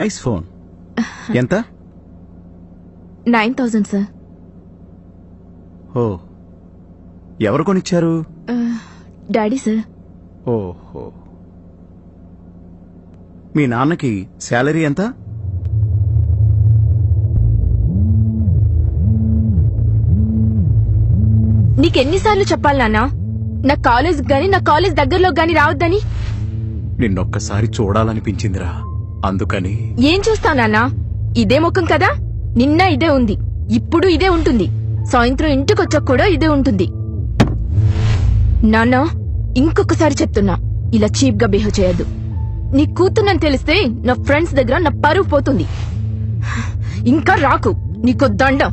Nice phone. ఎంత? Nine thousand sir. ఓ. ఎవరు కొనిచ్చారు? Daddy sir. ఓహో. మీ నాన్నకి శాలరీ ఎంత? నీకెన్నిసార్లు చెప్పాలి నాన్న? నా కాలేజ్ గాని నా కాలేజ్ దగ్గరలో గాని రావద్దని. నిన్నొక్కసారి చూడాలనిపించిందిరా. అందుకని ఏం చూస్తావు నాన్న? ఇదే ముఖం కదా? నిన్న ఇదే ఉంది. ఇప్పుడు ఇదే ఉంటుంది. సాయంత్రం ఇంటికొచ్చాక కూడా ఇదే ఉంటుంది. నాన్న ఇంకొకసారి చెప్తున్నా. ఇలా చీప్గా బిహేవ్ చేయొద్దు. నీ కూతున్నని తెలిస్తే నా ఫ్రెండ్స్ దగ్గర నా పరువు పోతుంది. ఇంకా రాకు. నీకు దండం.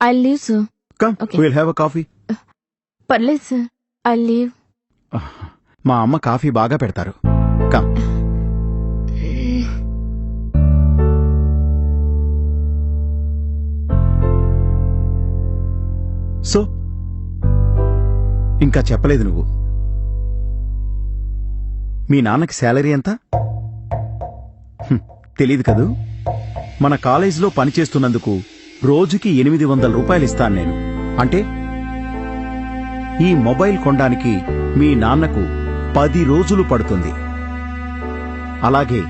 I leave sir come Okay. Will have a coffee పర్లేదు సార్ ఐ లీవ్ మా అమ్మ కాఫీ బాగా పెడతారు. కమ్ సో ఇంకా చెప్పలేదు నువ్వు. మీ నాన్నకి శాలరీ ఎంత? తెలీదు కదూ? మన కాలేజీలో పనిచేస్తున్నందుకు రోజుకి ఎనిమిది వందల రూపాయలు ఇస్తాను నేను. అంటే ఈ మొబైల్ కొనడానికి మీ నాన్నకు పది రోజులు పడుతుంది. అలాగే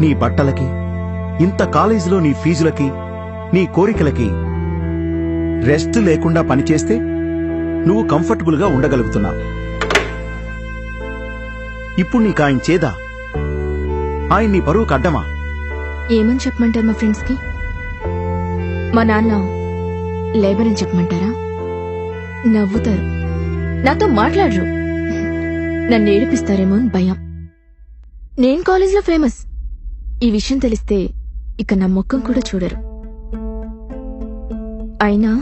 నీ బట్టలకి ఇంత కాలేజీలో నీ ఫీజులకి నీ కోరికలకి రెస్ట్ లేకుండా పనిచేస్తే నువ్వు కంఫర్టబుల్గా ఉండగలుగుతున్నావు. ఇప్పుడు నీకు ఆయన చేదా? ఆయన నీ పరువుకు అడ్డమా? ఏమని చెప్పమంటారు మా ఫ్రెండ్స్కి మా నాన్న లేబర్ అని చెప్పమంటారా? నవ్వుతారు. నాతో మాట్లాడరు. నన్ను ఏడిపిస్తారేమో అని భయం. నేను కాలేజ్లో ఫేమస్. ఈ విషయం తెలిస్తే ఇక నా ముఖం కూడా చూడరు. అయినా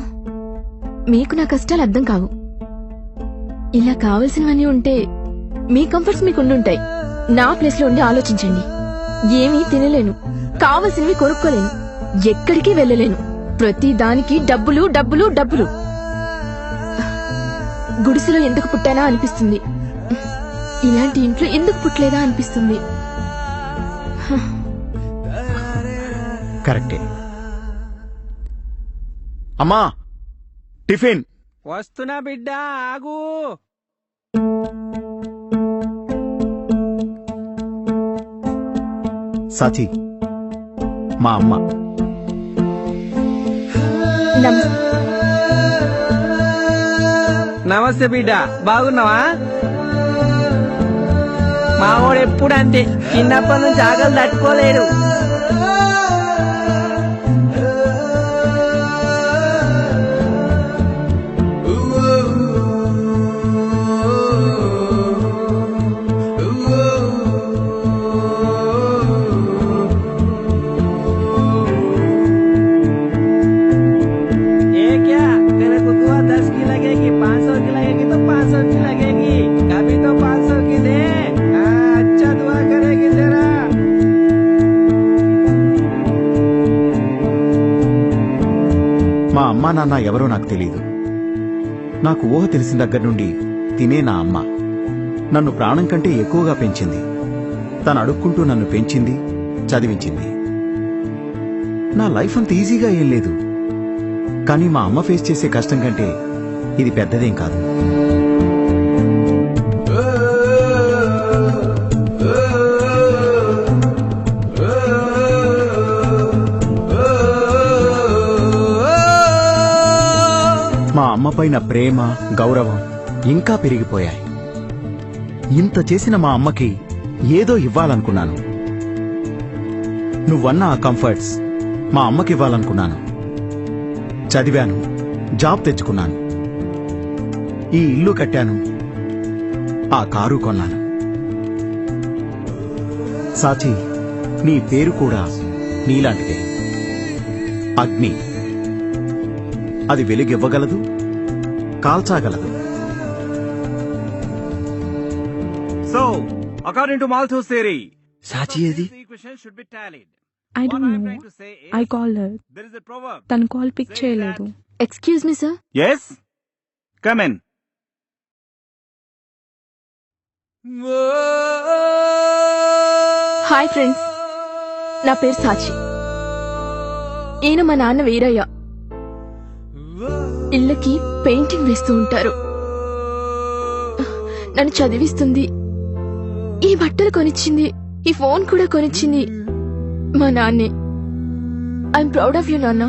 మీకు నా కష్టాలు అర్థం కావు. ఇలా కావలసినవన్నీ ఉంటే మీ కంఫర్ట్స్ మీకు ఉండుంటాయి. నా ప్లేస్లో ఉండి ఆలోచించండి. ఏమీ తినలేను. కావలసినవి కొనుక్కోలేను. ఎక్కడికి వెళ్ళలేను. ప్రతి దానికి డబ్బులు డబ్బులు డబ్బులు. గుడిసెలో ఎందుకు పుట్టానా అనిపిస్తుంది. ఇలాంటి ఇంట్లో ఎందుకు పుట్టలేదా అనిపిస్తుంది. కరెక్టే. అమ్మా టిఫిన్. వస్తున్నా బిడ్డ ఆగు. సాచి మా అమ్మ. నమస్తే నమస్తే బిడ్డ. బాగున్నావా? మావాడు ఎప్పుడు అంతే చిన్నప్పటి నుంచి ఆకలి తట్టుకోలేడు. మా అమ్మా నాన్న ఎవరో నాకు తెలియదు నాకు ఊహ తెలిసిన దగ్గర నుండి తినే నా అమ్మ. నన్ను ప్రాణం కంటే ఎక్కువగా పెంచింది. తను అడుక్కుంటూ నన్ను పెంచింది చదివించింది. నా లైఫ్ అంత ఈజీగా ఏం లేదు. కానీ మా అమ్మ ఫేస్ చేసే కష్టం కంటే ఇది పెద్దదేం కాదు. అమ్మపైన ప్రేమ గౌరవం ఇంకా పెరిగిపోయాయి. ఇంత చేసిన మా అమ్మకి ఏదో ఇవ్వాలనుకున్నాను. నువ్వన్న ఆ కంఫర్ట్స్ మా అమ్మకి ఇవ్వాలనుకున్నాను. చదివాను జాబ్ తెచ్చుకున్నాను. ఈ ఇల్లు కట్టాను ఆ కారు కొన్నాను. సాచి నీ పేరు కూడా నీలాంటిదే. అగ్ని. అది వెలుగివ్వగలదు కాల్చాగలదు So, according to Malthus theory, సాచి ఏది her. there is a proverb. తను కాల్ పిక్ చేయలేదు excuse me sir Yes? Come in. Hi friends నా పేరు సాచి ఈయన మా నాన్న వీరయ్య ఇళ్ళకి పెయింటింగ్ వేస్తూ ఉంటారు. నన్ను చదివిస్తుంది. ఈ బట్టలు కొనిచ్చింది ఈ ఫోన్ కూడా కొనిచ్చింది మా నాన్నే. ఐఎమ్ ప్రౌడ్ ఆఫ్ యూ నాన్న.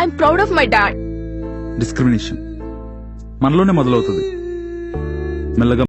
I'm proud of my dad discrimination మనలోనే మొదలవుతుంది. మెల్లగా